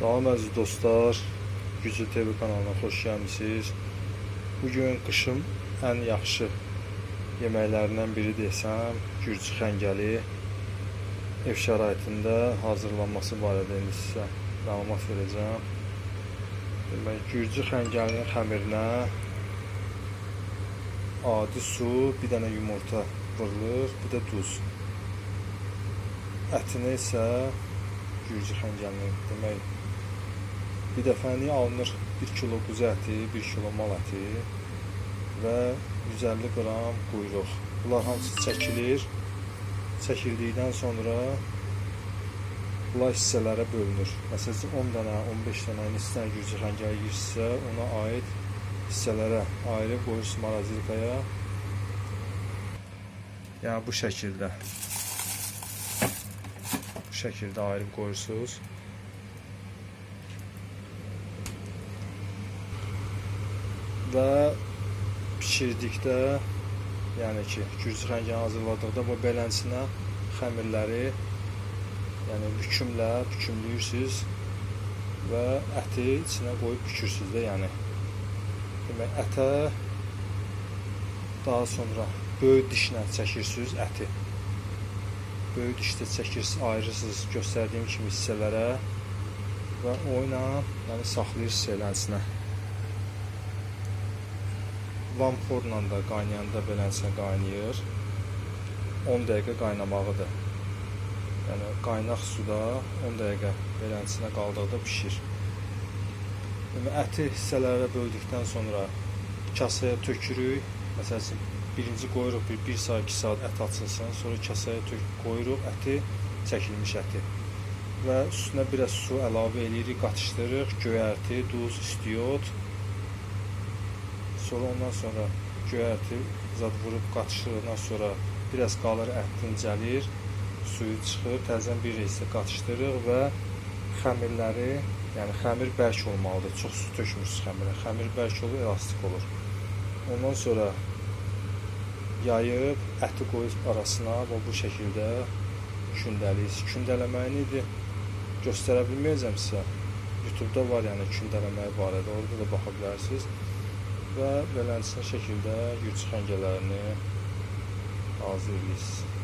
Salam əziz dostlar, Gücü TV kanalına xoş gəlmisiniz. Bugün qışın ən yaxşı yeməklərindən biri desəm, gürcü xəngəli ev şəraitində hazırlanması barədə indi sizə məlumat verəcəm. Demək, gürcü xəngəlinin xəmirinə adi su, bir dənə yumurta vurulur, bir də duz. Ətini isə gürcü xəngəlinin demək bir dəfəni alınır 1 kilo quzu əti, 1 kilo mal əti və 150 qram quyruq. Bunlar hamısı çəkilir. Çəkildikdən sonra bunlar hissələrə bölünür. Məsələn 10 dənə, 15 dənə dənə gürcü xəngəli girsə, ona aid hissələrə ayrı qoyursunuz marazilkaya. Yəni bu şəkildə. Bu şəkildə ayırıb qoyursunuz. Və bişirdikdə, yəni ki, gürcü xəngəni hazırladıqda bu belənsinə xəmirləri yəni bükümlə bükümləyirsiniz və əti içinə qoyub bükürsüz də, yəni. Demək, ətə daha sonra böyük dişlə çəkirsiniz əti. Böyük dişdə çəkirsiniz, ayırırsınız göstərdiyim kimi hissələrə və o ilə yəni saxlayırsınız elənsinə. Vamporla da qaynayanda beləsinə qaynayır. 10 dəqiqə qaynamağıdır. Yəni qaynaq suda 10 dəqiqə beləsinə qaldıqda bişir. Yəni əti hissələrə böldükdən sonra kasaya tökürük. Məsəl üçün birinci qoyuruq bir 1 saat, 2 saat ət açılsın, sonra kasaya tök qoyuruq əti, çəkilmiş əti. Və üstünə biraz su əlavə eləyirik, qatışdırırıq, göyərti, duz, istiot, Sonra ondan sonra göyərti zad vurub qatışdırdıqdan sonra biraz qalır ət dincəlir, suyu çıxır, təzədən bir isə qatışdırırıq və xəmirləri, yəni xəmir bərk olmalıdır. Çox su tökmürsüz xəmirə. Xəmir bərk olur, elastik olur. Ondan sonra yayıb əti qoyub arasına və bu şəkildə kündəliyiz. Kündələməyi nədir? Göstərə bilməyəcəm sizə. YouTube-da var yəni kündələməyi barədə, orada da baxa bilərsiniz və beləsinə şəkildə gürcü xəngələrini hazırlayırsınız.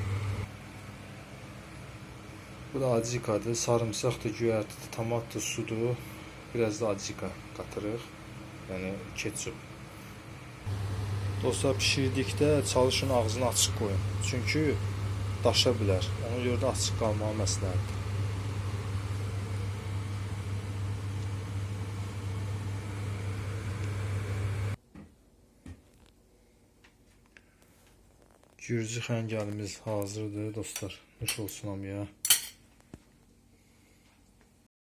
Bu da acikadır. Sarımsaqdır, göyərtidir, tomatdır, sudur. Biraz da acika qatırıq. Yəni ketçup. Dostlar pişirdikdə çalışın ağzını açıq qoyun. Çünki daşa bilər. Ona görə də açıq qalmağı məsləhətdir. Gürcü xəngəlimiz hazırdır dostlar. Nuş olsun hamıya.